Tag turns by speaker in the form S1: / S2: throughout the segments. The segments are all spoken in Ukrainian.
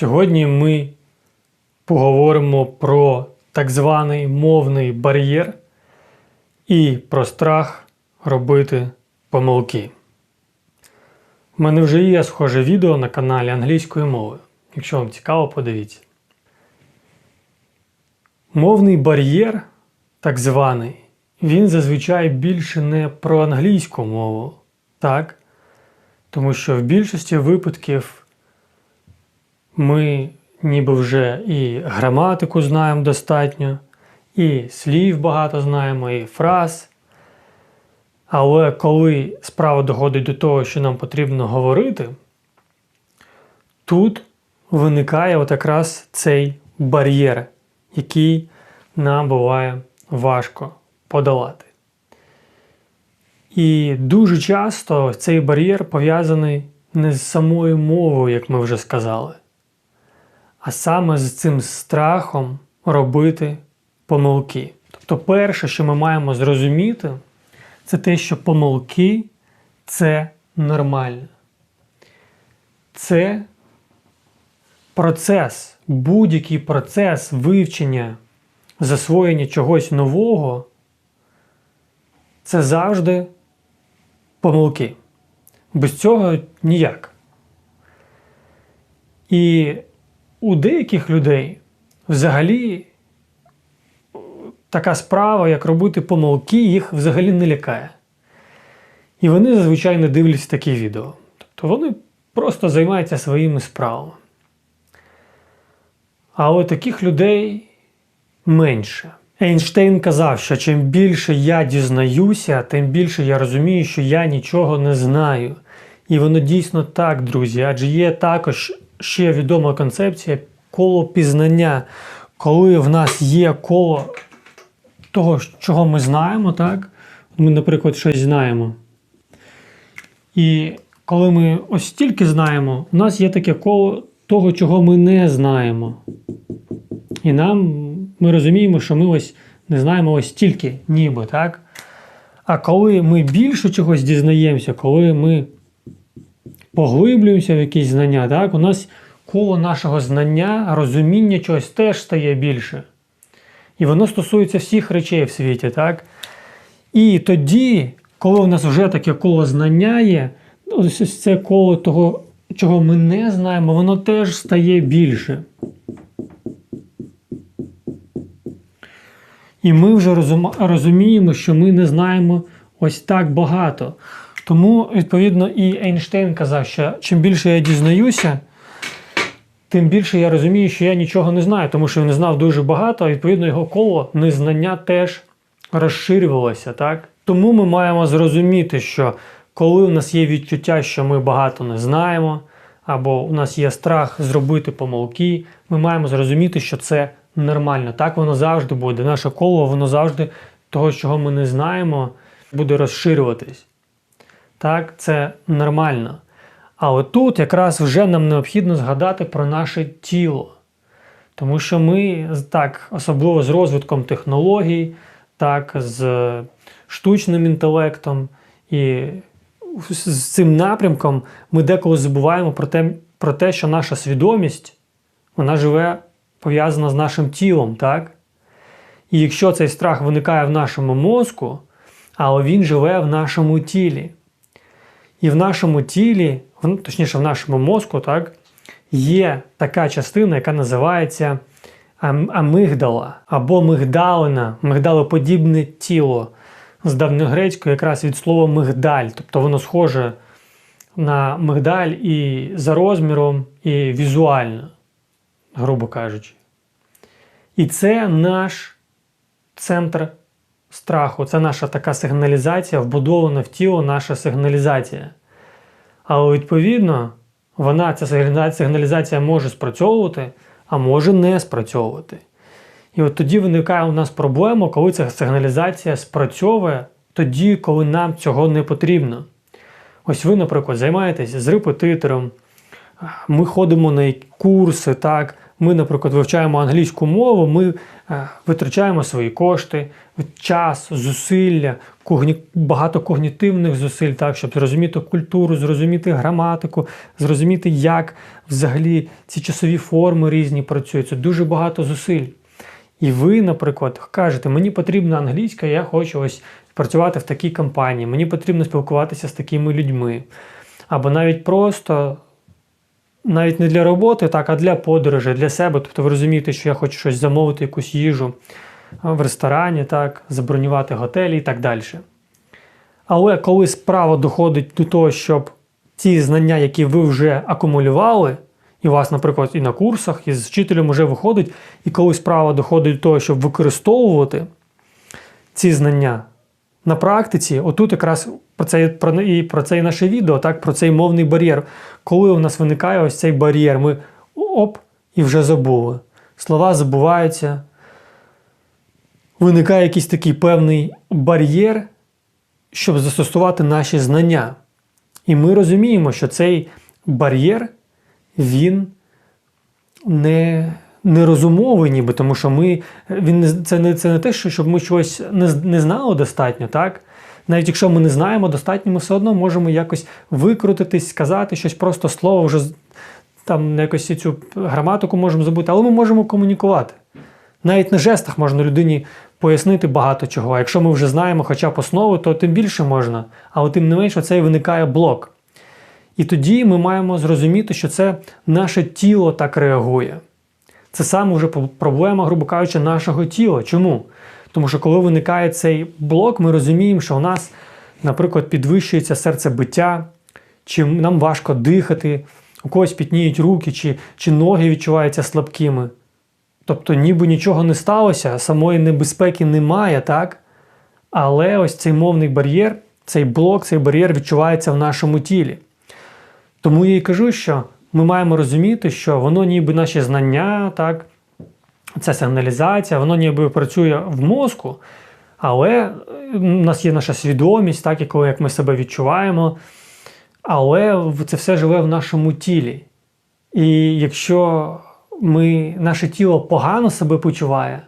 S1: Сьогодні ми поговоримо про так званий мовний бар'єр і про страх робити помилки. У мене вже є схоже відео на каналі англійської мови. Якщо вам цікаво, подивіться. Мовний бар'єр, так званий, він зазвичай більше не про англійську мову, так? Тому що в більшості випадків ми ніби вже і граматику знаємо достатньо, і слів багато знаємо, і фраз. Але коли справа доходить до того, що нам потрібно говорити, тут виникає от якраз цей бар'єр, який нам буває важко подолати. І дуже часто цей бар'єр пов'язаний не з самою мовою, як ми вже сказали, а саме з цим страхом робити помилки. Тобто, перше, що ми маємо зрозуміти, це те, що помилки це нормально. Це процес, будь-який процес вивчення, засвоєння чогось нового, це завжди помилки. Без цього ніяк. І у деяких людей взагалі така справа, як робити помилки, їх взагалі не лякає. І вони зазвичай не дивляться такі відео. Тобто вони просто займаються своїми справами. Але таких людей менше. Ейнштейн казав, що чим більше я дізнаюся, тим більше я розумію, що я нічого не знаю. І воно дійсно так, друзі. Адже є також ще відома концепція коло пізнання, коли в нас є коло того, чого ми знаємо, так? Ми, наприклад, щось знаємо. І коли ми ось стільки знаємо, у нас є таке коло того, чого ми не знаємо. І нам ми розуміємо, що ми ось не знаємо ось стільки, ніби, так? А коли ми більше чогось дізнаємося, коли ми поглиблюємося в якісь знання, так, у нас коло нашого знання, розуміння чогось теж стає більше. І воно стосується всіх речей в світі, так? І тоді, коли у нас вже таке коло знання є, ну, ось це коло того, чого ми не знаємо, воно теж стає більше. І ми вже розуміємо, що ми не знаємо ось так багато. Тому, відповідно, і Ейнштейн казав, що чим більше я дізнаюся, тим більше я розумію, що я нічого не знаю, тому що він знав дуже багато, а відповідно його коло незнання теж розширювалося. Так? Тому ми маємо зрозуміти, що коли у нас є відчуття, що ми багато не знаємо, або у нас є страх зробити помилки, ми маємо зрозуміти, що це нормально. Так воно завжди буде. Наше коло, воно завжди того, чого ми не знаємо, буде розширюватись. Так, це нормально. А от тут якраз вже нам необхідно згадати про наше тіло. Тому що ми так, особливо з розвитком технологій, так, з штучним інтелектом і з цим напрямком ми деколи забуваємо про те, про те, що наша свідомість вона живе пов'язана з нашим тілом. так? І якщо цей страх виникає в нашому мозку, але він живе в нашому тілі. І в нашому тілі, в- точніше, в нашому мозку, так, є така частина, яка називається амигдала або мигдалина, мигдалоподібне тіло. З давньогрецької якраз від слова мигдаль, тобто воно схоже на мигдаль і за розміром, і візуально, грубо кажучи. І це наш центр страху, це наша така сигналізація, вбудована в тіло наша сигналізація. Але відповідно, вона, ця сигналізація- може спрацьовувати, а може не спрацьовувати. І от тоді виникає у нас проблема, коли ця сигналізація спрацьовує тоді, коли нам цього не потрібно. Ось ви, наприклад, займаєтесь з репетитором, ми ходимо на курси, так, ми, наприклад, вивчаємо англійську мову, ми е, витрачаємо свої кошти, час, зусилля, багато когнітивних зусиль, так, щоб зрозуміти культуру, зрозуміти граматику, зрозуміти, як взагалі ці часові форми різні працюють. Це дуже багато зусиль. І ви, наприклад, кажете, мені потрібна англійська, я хочу ось працювати в такій компанії, мені потрібно спілкуватися з такими людьми. Або навіть просто, навіть не для роботи, так, а для подорожі, для себе. Тобто ви розумієте, що я хочу щось замовити, якусь їжу в ресторані, так, забронювати готелі і так далі. Але коли справа доходить до того, щоб ті знання, які ви вже акумулювали, і у вас, наприклад, і на курсах, і з вчителем вже виходить, і коли справа доходить до того, щоб використовувати ці знання на практиці, отут якраз про це про, і про це і наше відео, так, про цей мовний бар'єр. Коли у нас виникає ось цей бар'єр, ми оп, і вже забули. Слова забуваються. Виникає якийсь такий певний бар'єр, щоб застосувати наші знання. І ми розуміємо, що цей бар'єр він не, не розумовий, ніби, тому що ми, він це, не, це не те, що щоб ми щось не, не знали достатньо, так? Навіть якщо ми не знаємо достатньо, ми все одно можемо якось викрутитись, сказати щось просто слово, вже там якось цю граматику можемо забути, але ми можемо комунікувати. Навіть на жестах можна людині пояснити багато чого. А якщо ми вже знаємо хоча б основи, то тим більше можна. Але тим не менше, оцей виникає блок. І тоді ми маємо зрозуміти, що це наше тіло так реагує. Це саме вже проблема, грубо кажучи, нашого тіла. Чому? Тому що коли виникає цей блок, ми розуміємо, що у нас, наприклад, підвищується серцебиття, чи нам важко дихати, у когось пітніють руки, чи, чи ноги відчуваються слабкими. Тобто, ніби нічого не сталося, самої небезпеки немає, так? Але ось цей мовний бар'єр, цей блок, цей бар'єр відчувається в нашому тілі. Тому я і кажу, що ми маємо розуміти, що воно ніби наші знання, так, ця сигналізація, воно ніби працює в мозку, але е, у нас є наша свідомість, так, і коли як ми себе відчуваємо, але це все живе в нашому тілі. І якщо ми, наше тіло погано себе почуває,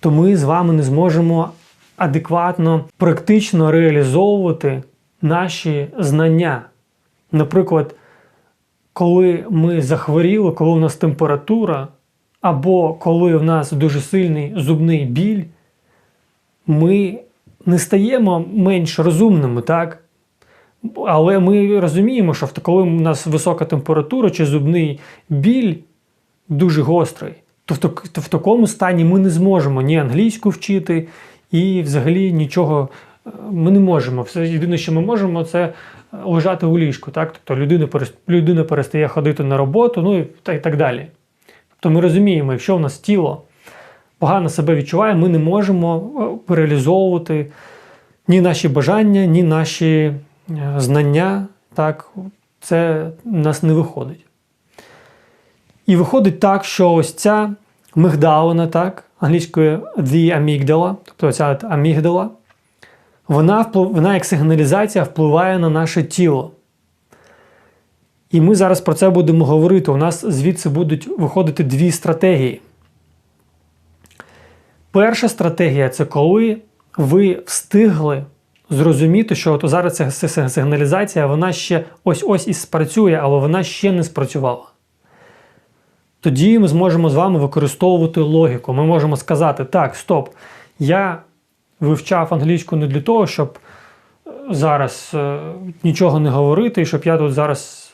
S1: то ми з вами не зможемо адекватно, практично реалізовувати наші знання. Наприклад, коли ми захворіли, коли у нас температура, або коли в нас дуже сильний зубний біль, ми не стаємо менш розумними, так? Але ми розуміємо, що коли у нас висока температура чи зубний біль дуже гострий, то в, так- то в такому стані ми не зможемо ні англійську вчити, і взагалі нічого е, ми не можемо. Все єдине, що ми можемо, це лежати у ліжку. Так? Тобто людина, людина перестає ходити на роботу, ну і та- і так далі. Тобто ми розуміємо, якщо в нас тіло погано себе відчуває, ми не можемо е, реалізовувати ні наші бажання, ні наші е, знання. Так, це нас не виходить. І виходить так, що ось ця мигдалина, так, англійською the amygdala, тобто ця амігдала, вона, вона як сигналізація впливає на наше тіло. І ми зараз про це будемо говорити. У нас звідси будуть виходити дві стратегії. Перша стратегія це коли ви встигли зрозуміти, що от зараз ця си- си- сигналізація вона ще ось-ось і спрацює, але вона ще не спрацювала. Тоді ми зможемо з вами використовувати логіку. Ми можемо сказати: так, стоп, я вивчав англійську не для того, щоб е, зараз е, нічого не говорити, і щоб я тут зараз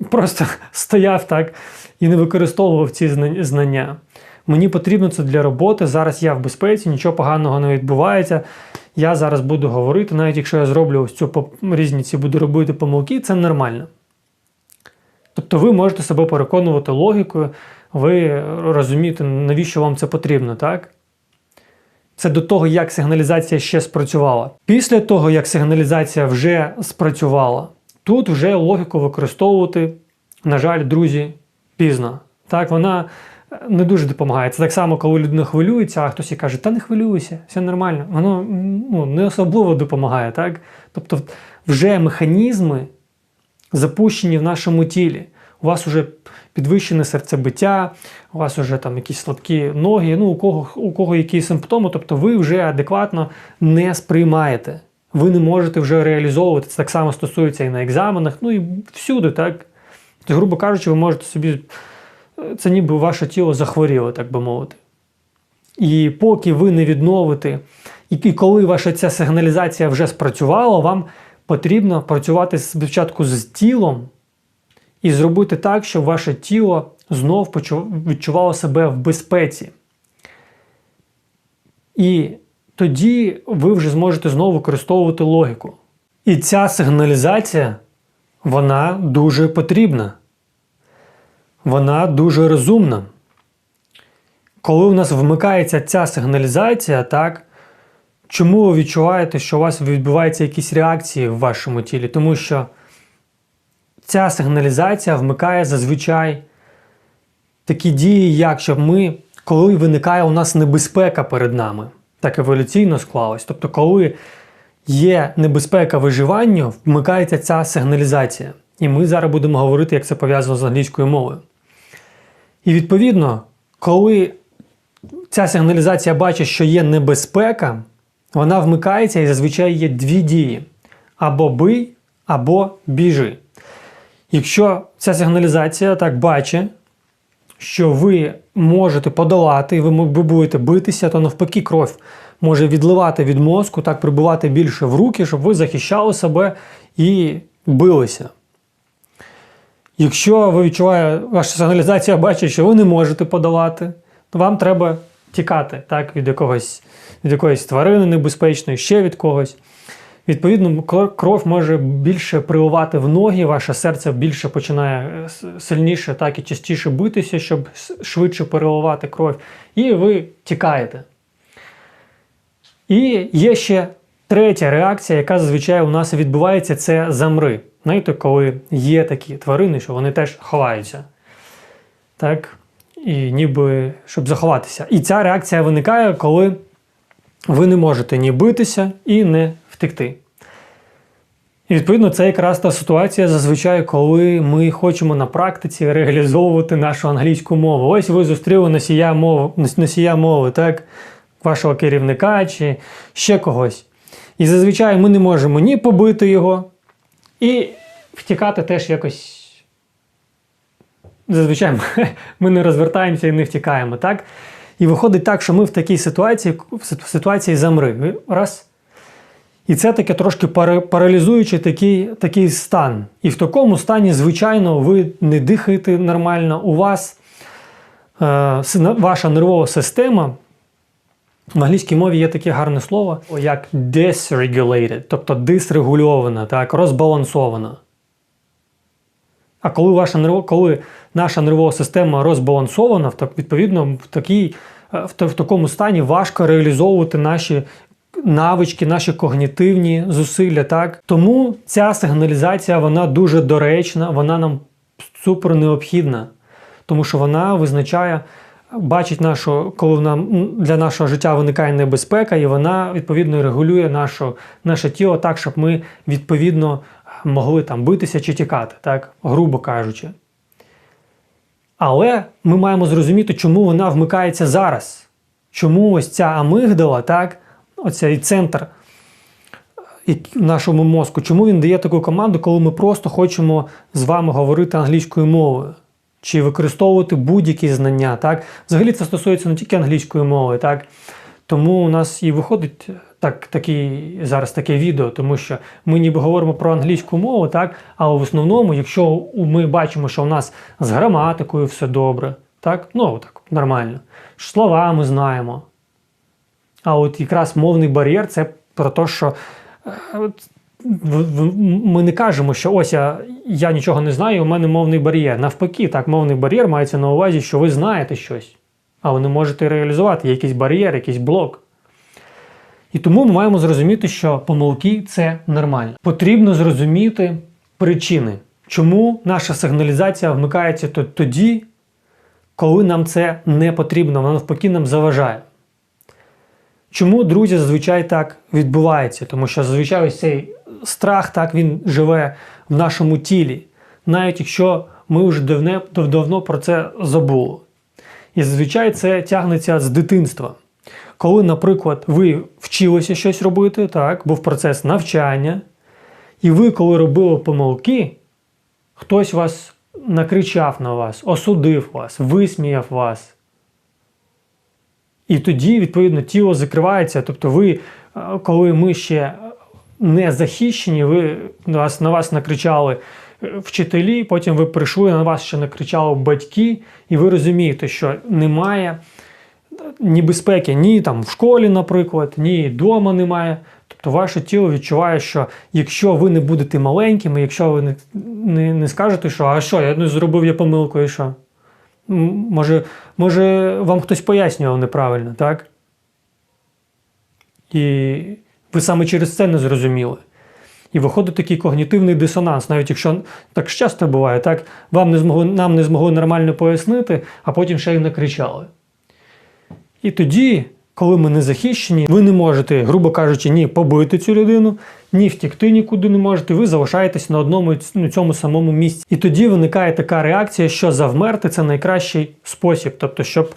S1: е, просто стояв так і не використовував ці знання. Мені потрібно це для роботи. Зараз я в безпеці, нічого поганого не відбувається. Я зараз буду говорити, навіть якщо я зроблю ось цю різниці, буду робити помилки, це нормально. Тобто ви можете себе переконувати логікою, ви розумієте, навіщо вам це потрібно, так? Це до того, як сигналізація ще спрацювала. Після того, як сигналізація вже спрацювала, тут вже логіку використовувати, на жаль, друзі, пізно. Так, вона е, не дуже допомагає. Це так само, коли людина хвилюється, а хтось їй каже, та не хвилюйся, все нормально. Воно ну, не особливо допомагає. Так? Тобто вже механізми запущені в нашому тілі. У вас вже підвищене серцебиття, у вас вже там якісь слабкі ноги, ну у кого, у кого які симптоми, тобто ви вже адекватно не сприймаєте. Ви не можете вже реалізовувати. Це так само стосується і на екзаменах, ну і всюди, так. Тобто, грубо кажучи, ви можете собі. Це ніби ваше тіло захворіло, так би мовити. І поки ви не відновите, і коли ваша ця сигналізація вже спрацювала, вам потрібно працювати спочатку з тілом і зробити так, щоб ваше тіло знов відчувало себе в безпеці. І тоді ви вже зможете знову використовувати логіку. І ця сигналізація, вона дуже потрібна. Вона дуже розумна. Коли у нас вмикається ця сигналізація, так, чому ви відчуваєте, що у вас відбуваються якісь реакції в вашому тілі? Тому що ця сигналізація вмикає зазвичай такі дії, як щоб ми, коли виникає у нас небезпека перед нами, так еволюційно склалось. Тобто, коли є небезпека виживанню, вмикається ця сигналізація. І ми зараз будемо говорити, як це пов'язано з англійською мовою. І відповідно, коли ця сигналізація бачить, що є небезпека, вона вмикається і зазвичай є дві дії: або бий, або біжи. Якщо ця сигналізація так бачить, що ви можете подолати, ви будете битися, то навпаки кров може відливати від мозку, так прибувати більше в руки, щоб ви захищали себе і билися. Якщо ви відчуваєте, ваша сигналізація бачить, що ви не можете подолати, то вам треба тікати так, від, якогось, від якоїсь тварини небезпечної, ще від когось. Відповідно, кров може більше приливати в ноги, ваше серце більше починає е, сильніше, так і частіше битися, щоб швидше переливати кров, і ви тікаєте. І є ще третя реакція, яка зазвичай у нас відбувається, це замри. Знаєте, коли є такі тварини, що вони теж ховаються. Так? І ніби щоб заховатися. І ця реакція виникає, коли ви не можете ні битися і не втекти. І відповідно, це якраз та ситуація зазвичай, коли ми хочемо на практиці реалізовувати нашу англійську мову. Ось ви зустріли носія мови, носія мови, так, вашого керівника чи ще когось. І зазвичай ми не можемо ні побити його, і втікати теж якось. Зазвичай ми- не розвертаємося і не втікаємо, так? І виходить так, що ми в такій ситуації, в ситуації замри. Раз. І це таке трошки паралізуючий такий, такий стан. І в такому стані, звичайно, ви не дихаєте нормально, у вас е, ваша нервова система. В англійській мові є таке гарне слово, як dysregulated, тобто дисрегульована, так, розбалансована. А коли, ваша нерво, коли наша нервова система розбалансована, так- відповідно, в, такій, е, в, в такому стані важко реалізовувати наші навички, наші когнітивні зусилля. Так? Тому ця сигналізація вона дуже доречна, вона нам супер необхідна, тому що вона визначає, бачить нашу, коли нам для нашого життя виникає небезпека, і вона відповідно регулює нашу, наше тіло так, щоб ми відповідно могли там битися чи тікати, так, грубо кажучи. Але ми маємо зрозуміти, чому вона вмикається зараз. Чому ось ця амигдала, так, оцей центр в нашому мозку, чому він дає таку команду, коли ми просто хочемо з вами говорити англійською мовою? Чи використовувати будь-які знання, так? Взагалі це стосується не тільки англійської мови, так? Тому у нас і виходить так, такий, зараз таке відео, тому що ми ніби говоримо про англійську мову, так? але в основному, якщо ми бачимо, що у нас з граматикою все добре, так? ну так, нормально, слова ми знаємо. А от якраз мовний бар'єр це про те, що е, ми не кажемо, що ось я, я нічого не знаю, у мене мовний бар'єр. Навпаки, так, мовний бар'єр мається на увазі, що ви знаєте щось, але не можете реалізувати. Якийсь бар'єр, якийсь блок. І тому ми маємо зрозуміти, що помилки це нормально. Потрібно зрозуміти причини, чому наша сигналізація вмикається тоді, коли нам це не потрібно, вона навпаки нам заважає. Чому, друзі, зазвичай так відбувається? Тому що зазвичай ось цей страх так він живе в нашому тілі. Навіть якщо ми вже давне, давно про це забули. І зазвичай це тягнеться з дитинства. Коли, наприклад, ви вчилися щось робити, так, був процес навчання, і ви, коли робили помилки, хтось вас накричав на вас, осудив вас, висміяв вас. І тоді, відповідно, тіло закривається. Тобто, ви, е, коли ми ще не захищені, ви на вас, на вас накричали е, вчителі, потім ви прийшли, на вас ще накричали батьки, і ви розумієте, що немає ні безпеки, ні там в школі, наприклад, ні вдома немає. Тобто ваше тіло відчуває, що якщо ви не будете маленькими, якщо ви не, не, не скажете, що а що, я не зробив я помилку і що? Може, може, вам хтось пояснював неправильно, так? І ви саме через це не зрозуміли. І виходить такий когнітивний дисонанс, навіть якщо так часто буває, так вам не змогли, нам не змогли нормально пояснити, а потім ще й накричали. І тоді, коли ми не захищені, ви не можете, грубо кажучи, ні побити цю людину, ні втікти нікуди не можете, ви залишаєтесь на одному ну, цьому самому місці. І тоді виникає така реакція, що завмерти це найкращий спосіб, тобто, щоб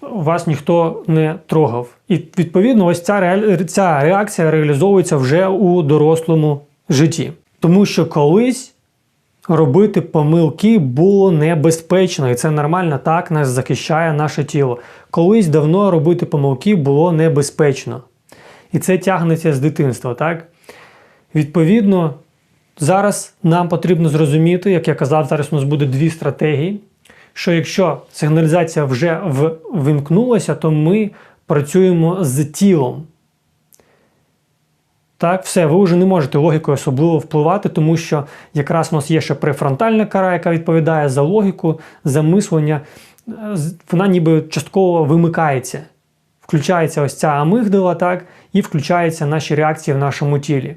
S1: вас ніхто не трогав. І відповідно, ось ця, реаль- ця реакція реалізовується вже у дорослому житті. Тому що колись робити помилки було небезпечно, і це нормально, так нас захищає наше тіло. Колись давно робити помилки було небезпечно. І це тягнеться з дитинства, так? Відповідно, зараз нам потрібно зрозуміти, як я казав, зараз у нас буде дві стратегії. Що якщо сигналізація вже вимкнулася, то ми працюємо з тілом. Так, все, ви вже не можете логікою особливо впливати, тому що якраз у нас є ще префронтальна кара, яка відповідає за логіку, за мислення. Е, Вона ніби частково вимикається. Включається ось ця амигдала, так, і включаються наші реакції в нашому тілі.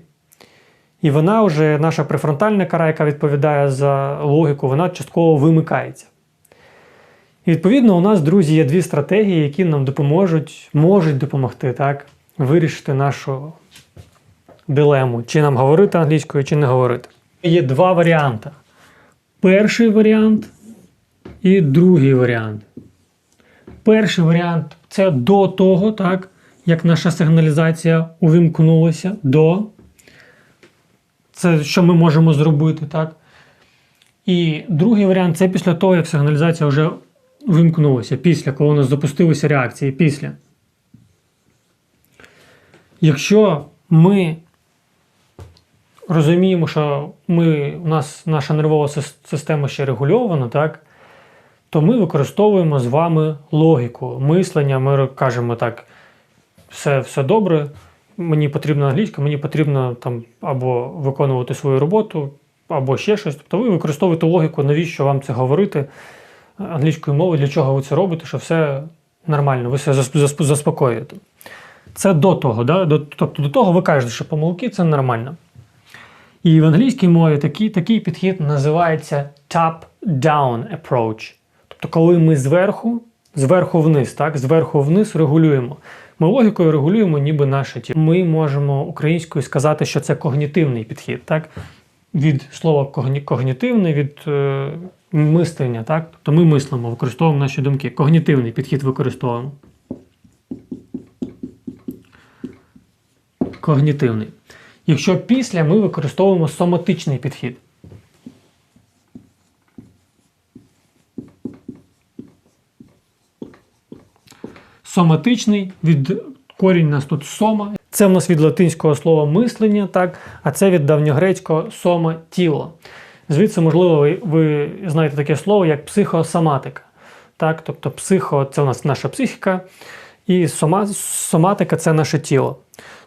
S1: І вона вже, наша префронтальна кара, яка відповідає за логіку, вона частково вимикається. І відповідно, у нас, друзі, є дві стратегії, які нам допоможуть, можуть допомогти так, вирішити нашу дилему, чи нам говорити англійською, чи не говорити. Є два варіанти. Перший варіант і другий варіант. Перший варіант це до того, так, як наша сигналізація увімкнулася, до. Це що ми можемо зробити, так? І другий варіант це після того, як сигналізація вже вимкнулася, після, коли у нас запустилися реакції, після. Якщо ми розуміємо, що ми, у нас наша нервова система ще регульована, так, то ми використовуємо з вами логіку, мислення. Ми кажемо так, все, все добре, мені потрібна англійська, мені потрібно там або виконувати свою роботу, або ще щось. Тобто ви використовуєте логіку, навіщо вам це говорити англійською мовою, для чого ви це робите, що все нормально, ви все засп- засп- заспокоюєте. Це до того, да? до, тобто до того ви кажете, що помилки це нормально. І в англійській мові такий, такий підхід називається top-down approach. Тобто, коли ми зверху, зверху вниз, так, зверху вниз регулюємо. Ми логікою регулюємо ніби наше тіло. Ми можемо українською сказати, що це когнітивний підхід, так? Від слова когні, когнітивний, від е, мислення, так? Тобто ми мислимо, використовуємо наші думки. Когнітивний підхід використовуємо. Когнітивний. Якщо після ми використовуємо соматичний підхід. Соматичний від корінь у нас тут сома. Це в нас від латинського слова мислення, так, а це від давньогрецького сома тіло. Звідси, можливо, ви, ви знаєте таке слово, як психосоматика. Так? Тобто психо це у нас наша психіка, і сома, соматика це наше тіло.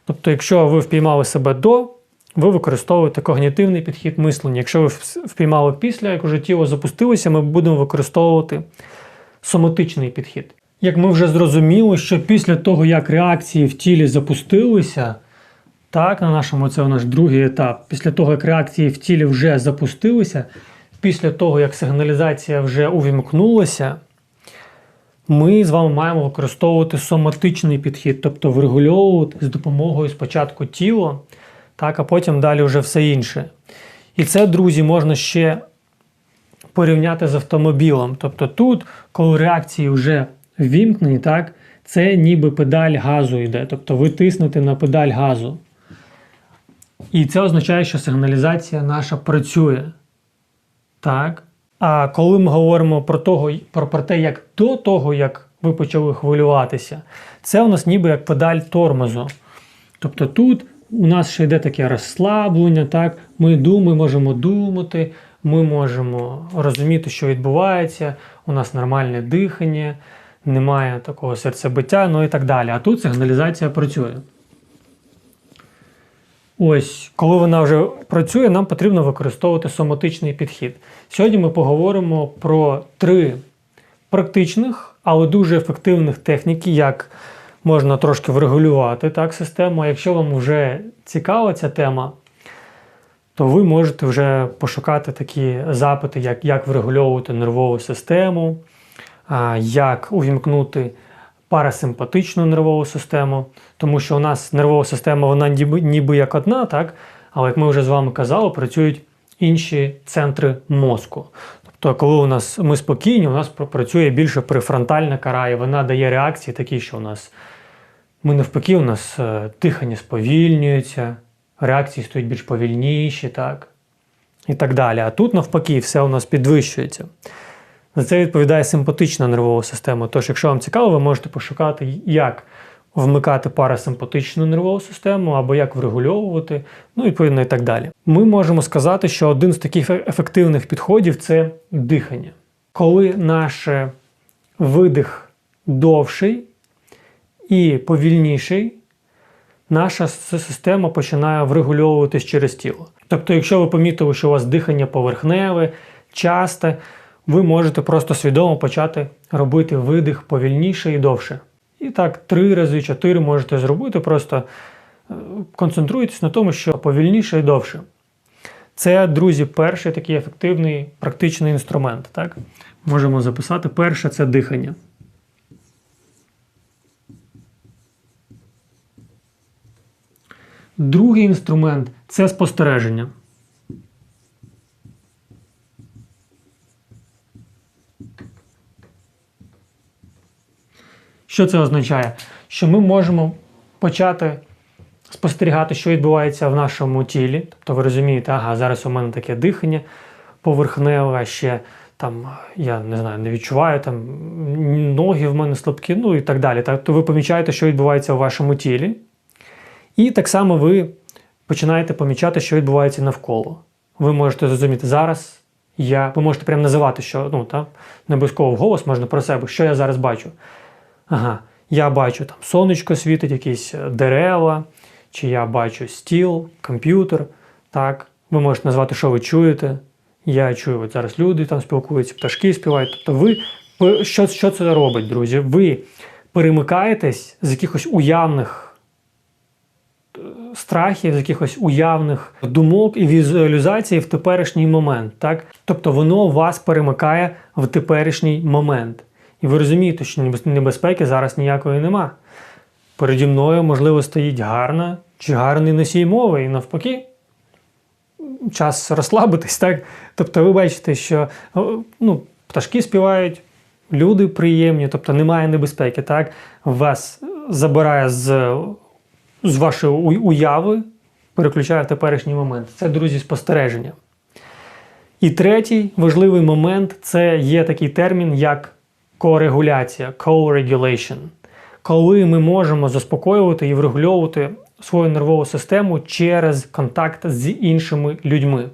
S1: Тобто, якщо ви впіймали себе до, ви використовуєте когнітивний підхід мислення. Якщо ви впіймали після, як уже тіло запустилося, ми будемо використовувати соматичний підхід. Як ми вже зрозуміли, що після того, як реакції в тілі запустилися, так, на нашому це наш другий етап. Після того, як реакції в тілі вже запустилися, після того, як сигналізація вже увімкнулася, ми з вами маємо використовувати соматичний підхід, тобто врегульовувати з допомогою спочатку тіла, так, а потім далі вже все інше. І це, друзі, можна ще порівняти з автомобілем. Тобто тут, коли реакції вже ввімкнені, так, це ніби педаль газу йде. Тобто ви тиснете на педаль газу. І це означає, що сигналізація наша працює. Так. А коли ми говоримо про, того, про, про те, як до того, як ви почали хвилюватися, це у нас ніби як педаль тормозу. Тобто тут у нас ще йде таке розслаблення, так? ми думаємо, можемо думати, ми можемо розуміти, що відбувається, у нас нормальне дихання, немає такого серцебиття, ну і так далі. А тут сигналізація працює. Ось, коли вона вже працює, нам потрібно використовувати соматичний підхід. Сьогодні ми поговоримо про три практичних, але дуже ефективних техніки, як можна трошки врегулювати так, систему. А якщо вам вже цікава ця тема, то ви можете вже пошукати такі запити, як як врегульовувати нервову систему, як увімкнути парасимпатичну нервову систему, тому що у нас нервова система, вона ніби, ніби як одна, так? але як ми вже з вами казали, працюють інші центри мозку. Тобто, коли у нас ми спокійні, у нас працює більше префронтальна кара, і вона дає реакції такі, що у нас ми навпаки, у нас е, дихання сповільнюється, реакції стають більш повільніші, так? І так далі. А тут навпаки, все у нас підвищується. За це відповідає симпатична нервова система. Тож, якщо вам цікаво, ви можете пошукати, як вмикати парасимпатичну нервову систему або як врегульовувати, ну відповідно і так далі. Ми можемо сказати, що один з таких ефективних підходів це дихання. Коли наш видих довший і повільніший, наша система починає врегульовуватись через тіло. Тобто, якщо ви помітили, що у вас дихання поверхневе, часте, ви можете просто свідомо почати робити видих повільніше і довше. І так, три рази, чотири можете зробити, просто е, концентруйтесь на тому, що повільніше і довше. Це, друзі, перший такий ефективний практичний інструмент. Так? Можемо записати. Перше це дихання. Другий інструмент це спостереження. Що це означає? Що ми можемо почати спостерігати, що відбувається в нашому тілі. Тобто ви розумієте, ага, зараз у мене таке дихання поверхневе, ще там, я не знаю, не відчуваю, там ноги в мене слабкі, ну і так далі. Тобто ви помічаєте, що відбувається у вашому тілі. І так само ви починаєте помічати, що відбувається навколо. Ви можете зрозуміти, зараз я, ви можете прямо називати, що ну, та, не обов'язково вголос можна про себе, що я зараз бачу. Ага, я бачу там сонечко світить, якісь е, дерева, чи я бачу стіл, комп'ютер. Так, ви можете назвати, що ви чуєте. Я чую, от зараз люди там спілкуються, пташки співають. Тобто, ви що, що це робить, друзі? Ви перемикаєтесь з якихось уявних е, страхів, з якихось уявних думок і візуалізації в теперішній момент. Так? Тобто воно вас перемикає в теперішній момент. І ви розумієте, що небезпеки зараз ніякої нема. Переді мною, можливо, стоїть гарна чи гарний носій мови, і навпаки, час розслабитись. так? Тобто ви бачите, що ну, пташки співають, люди приємні, тобто немає небезпеки. так? Вас забирає з, з вашої уяви, переключає в теперішній момент. Це, друзі, спостереження. І третій важливий момент це є такий термін, як корегуляція, co-regulation, коли ми можемо заспокоювати і врегульовувати свою нервову систему через контакт з іншими людьми,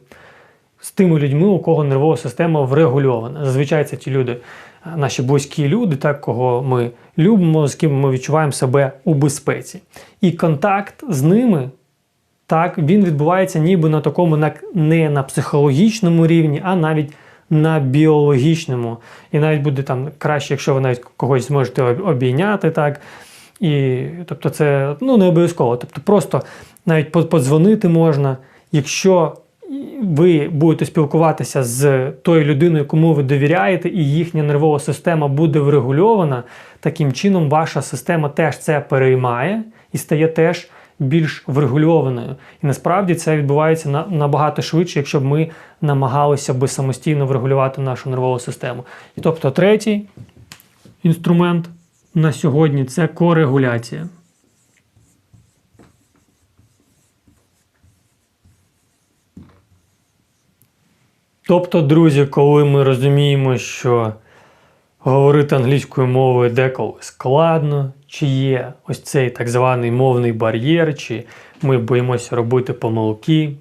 S1: з тими людьми, у кого нервова система врегульована. Зазвичай це ті люди, наші близькі люди, так, кого ми любимо, з ким ми відчуваємо себе у безпеці. І контакт з ними. Так, він відбувається ніби на такому не на психологічному рівні, а навіть на біологічному. І навіть буде там краще, якщо ви навіть когось зможете обійняти. так. І, Тобто це ну, не обов'язково. Тобто Просто навіть подзвонити можна. Якщо ви будете спілкуватися з тою людиною, кому ви довіряєте, і їхня нервова система буде врегульована, таким чином ваша система теж це переймає і стає теж більш врегульованою. І насправді це відбувається набагато швидше, якщо б ми намагалися би самостійно врегулювати нашу нервову систему. І тобто, третій інструмент на сьогодні це корегуляція. Тобто, друзі, коли ми розуміємо, що говорити англійською мовою деколи складно, чи є ось цей так званий мовний бар'єр, чи ми боїмося робити помилки,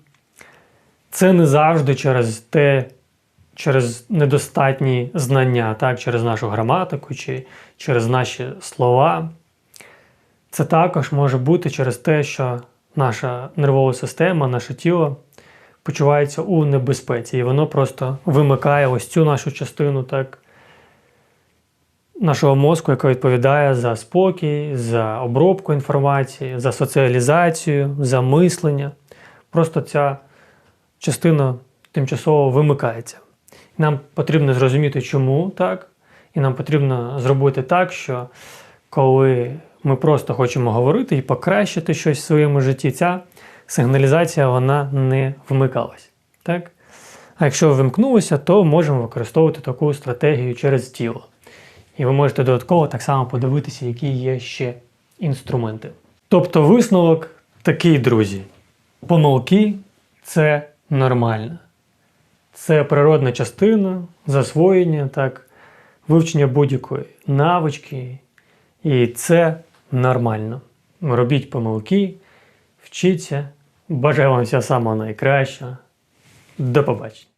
S1: це не завжди через те, через недостатні знання, так, через нашу граматику чи через наші слова. Це також може бути через те, що наша нервова система, наше тіло почувається у небезпеці, і воно просто вимикає ось цю нашу частину так, нашого мозку, яка відповідає за спокій, за обробку інформації, за соціалізацію, за мислення. Просто ця частина тимчасово вимикається. Нам потрібно зрозуміти, чому так, і нам потрібно зробити так, що коли ми просто хочемо говорити і покращити щось в своєму житті, ця сигналізація вона не вмикалась. Так? А якщо вимкнулося, то можемо використовувати таку стратегію через тіло. І ви можете додатково так само подивитися, які є ще інструменти. Тобто висновок такий, друзі: помилки це нормально. Це природна частина засвоєння, так, вивчення будь-якої навички. І це нормально. Робіть помилки, вчіться. Бажаю вам всього самого найкращого. До побачення.